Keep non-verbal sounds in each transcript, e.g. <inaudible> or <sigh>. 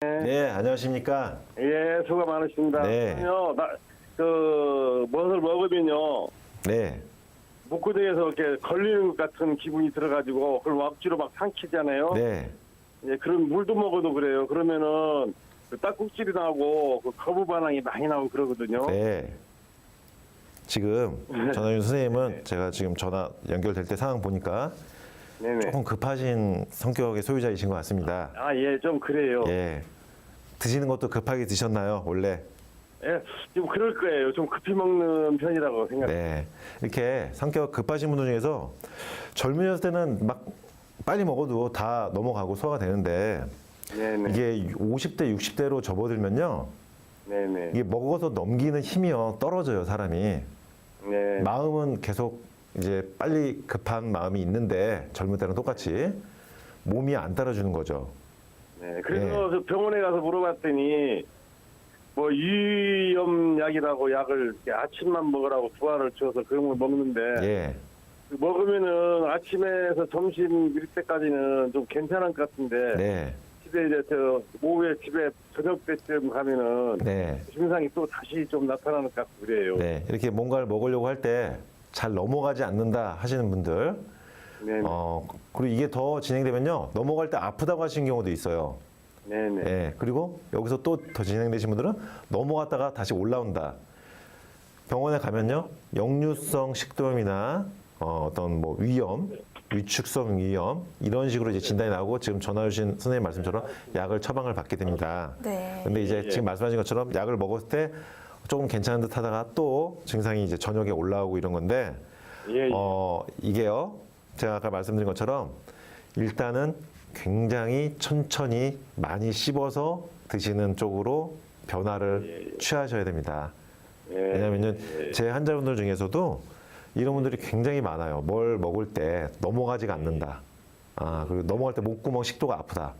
네, 안녕하십니까. 예, 수고 많으십니다. 네. 요 나, 그, 무엇을 먹으면요, 네, 목구멍에서 이렇게 걸리는 것 같은 기분이 들어가지고, 그걸 억지로 막 삼키잖아요. 네, 예, 그런 물도 먹어도 그래요. 그러면은, 그 딱국질이 나고, 그 거부 반응이 많이 나오고 그러거든요. 네. 지금 전화윤 선생님은 제가 지금 전화 연결될 때 상황 보니까 네네. 조금 급하신 성격의 소유자이신 것 같습니다. 아, 예, 좀 그래요. 예. 예. 드시는 것도 급하게 드셨나요, 원래? 좀 그럴 거예요. 좀 급히 먹는 편이라고 생각해요. 네. 이렇게 성격 급하신 분들 중에서 젊으셨을 때는 막 빨리 먹어도 다 넘어가고 소화가 되는데 네네. 이게 50대, 60대로 접어들면요. 네네. 이게 먹어서 넘기는 힘이요. 떨어져요, 사람이. 네. 마음은 계속 이제 빨리 급한 마음이 있는데 젊을 때랑 똑같이 몸이 안 따라주는 거죠. 네, 그래서 저 병원에 가서 물어봤더니 뭐 유염 약이라고 약을 이렇게 아침만 먹으라고 두 알을 줘서 그런 걸 먹는데 예. 그 먹으면은 아침에서 점심 이럴 때까지는 좀 괜찮은 것 같은데 네. 집에 이제 저 오후에 집에 저녁 때쯤 가면은 네. 증상이 또 다시 좀 나타나는 것 같고 그래요. 네. 이렇게 뭔가를 먹으려고 할 때 잘 넘어가지 않는다 하시는 분들 네, 어, 그리고 이게 더 진행되면요. 넘어갈 때 아프다고 하시는 경우도 있어요. 네, 네. 예. 그리고 여기서 또 더 진행되신 분들은 넘어갔다가 다시 올라온다. 병원에 가면요. 역류성 식도염이나 어, 어떤 뭐 위염, 위축성 위염 이런 식으로 이제 진단이 나오고 지금 전화 주신 선생님 말씀처럼 약을 처방을 받게 됩니다. 네. 근데 이제 예. 지금 말씀하신 것처럼 약을 먹었을 때 조금 괜찮은 듯 하다가 또 증상이 이제 저녁에 올라오고 이런 건데 예, 예. 어, 이게요. 제가 아까 말씀드린 것처럼 일단은 굉장히 천천히 많이 씹어서 드시는 쪽으로 변화를 취하셔야 됩니다. 예. 왜냐면은 제 환자분들 중에서도 이런 분들이 굉장히 많아요. 뭘 먹을 때 넘어가지가 않는다. 아, 그리고 넘어갈 때 목구멍 식도가 아프다.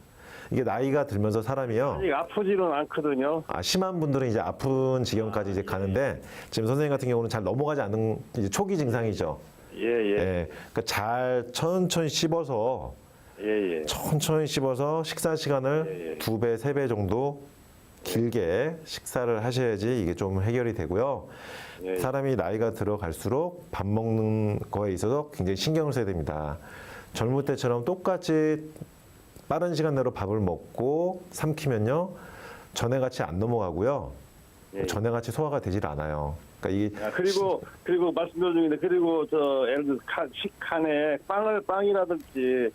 이게 나이가 들면서 사람이요. 아직 아프지는 않거든요. 아, 심한 분들은 이제 아픈 지경까지 이제 가는데 지금 선생님 같은 경우는 잘 넘어가지 않는 이제 초기 증상이죠. 예, 예. 예. 그러니까 잘 천천히 씹어서 예, 예. 천천히 씹어서 식사 시간을 예, 예. 두 배, 세 배 정도 길게 식사를 하셔야지 이게 좀 해결이 되고요. 예, 예. 사람이 나이가 들어갈수록 밥 먹는 거에 있어서 굉장히 신경을 써야 됩니다. 젊을 때처럼 똑같이 빠른 시간 내로 밥을 먹고 삼키면요. 전에 같이 안 넘어가고요. 예, 예. 전에 같이 소화가 되질 않아요. 그러니까 이게 아, 그리고 그리고 말씀드린 중인데 그리고 저 예를 들어 칸, 식칸에 빵을 빵이라든지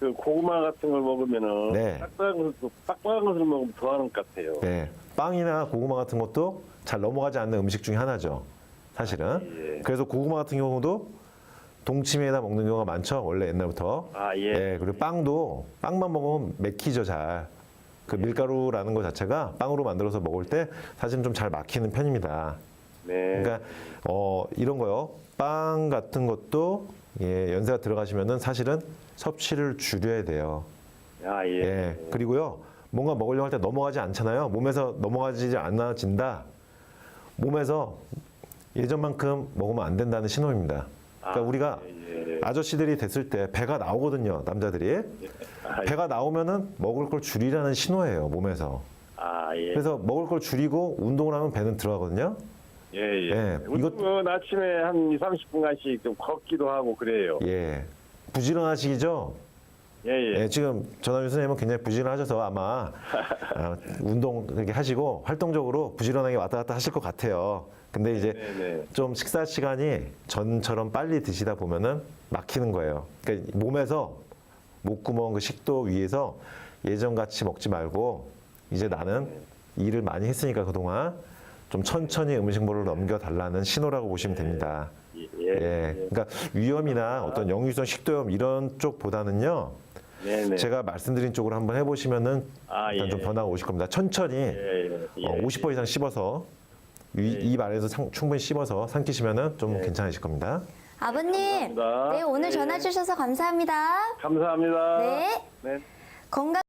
그 고구마 같은 걸 먹으면은 네. 빡빡한 것을 빡빡한 것을 먹으면 좋아하는 것 같아요. 네, 빵이나 고구마 같은 것도 잘 넘어가지 않는 음식 중에 하나죠. 사실은. 예. 그래서 고구마 같은 경우도 동치미에다 먹는 경우가 많죠. 원래 옛날부터. 아 예. 그리고 빵도 빵만 먹으면 맥히죠, 잘. 그 밀가루라는 것 자체가 빵으로 만들어서 먹을 때 사실 좀잘 막히는 편입니다. 네. 그러니까 어, 이런 거요. 빵 같은 것도 예, 연세가 들어가시면은 사실은 섭취를 줄여야 돼요. 아 예. 예. 그리고요. 뭔가 먹으려고 할 때 넘어가지 않잖아요. 몸에서 넘어가지 않아진다. 몸에서 예전만큼 먹으면 안 된다는 신호입니다. 그러니까 아, 우리가 예, 예. 아저씨들이 됐을 때 배가 나오거든요. 남자들이. 아, 예. 배가 나오면은 먹을 걸 줄이라는 신호예요. 몸에서. 아 예. 그래서 먹을 걸 줄이고 운동을 하면 배는 들어가거든요. 예, 예. 예, 운동은 아침에 한 2, 30분간씩 좀 걷기도 하고 그래요. 예. 부지런하시죠? 예, 예. 예, 지금 전화위 선생님은 굉장히 부지런하셔서 아마 어, <laughs> 운동 이렇게 하시고 활동적으로 부지런하게 왔다 갔다 하실 것 같아요. 근데 이제 네, 네. 좀 식사 시간이 전처럼 빨리 드시다 보면은 막히는 거예요. 그러니까 몸에서 목구멍 그 식도 위에서 예전 같이 먹지 말고 이제 나는 일을 많이 했으니까 그동안 좀 천천히 음식물을 넘겨 달라는 신호라고 보시면 됩니다. 예, 예. 예. 그러니까 위염이나 어떤 역류성 식도염 이런 쪽보다는요. 네, 네. 제가 말씀드린 쪽으로 한번 해보시면은 아, 일단 예. 좀 변화가 오실 겁니다. 천천히 예, 예. 어, 50번 이상 씹어서 위, 입 안에서 상- 충분히 씹어서 삼키시면은 좀 예. 괜찮으실 겁니다. 아버님, 감사합니다. 네 오늘 예. 전화 주셔서 감사합니다. 감사합니다. 네, 네. 건강.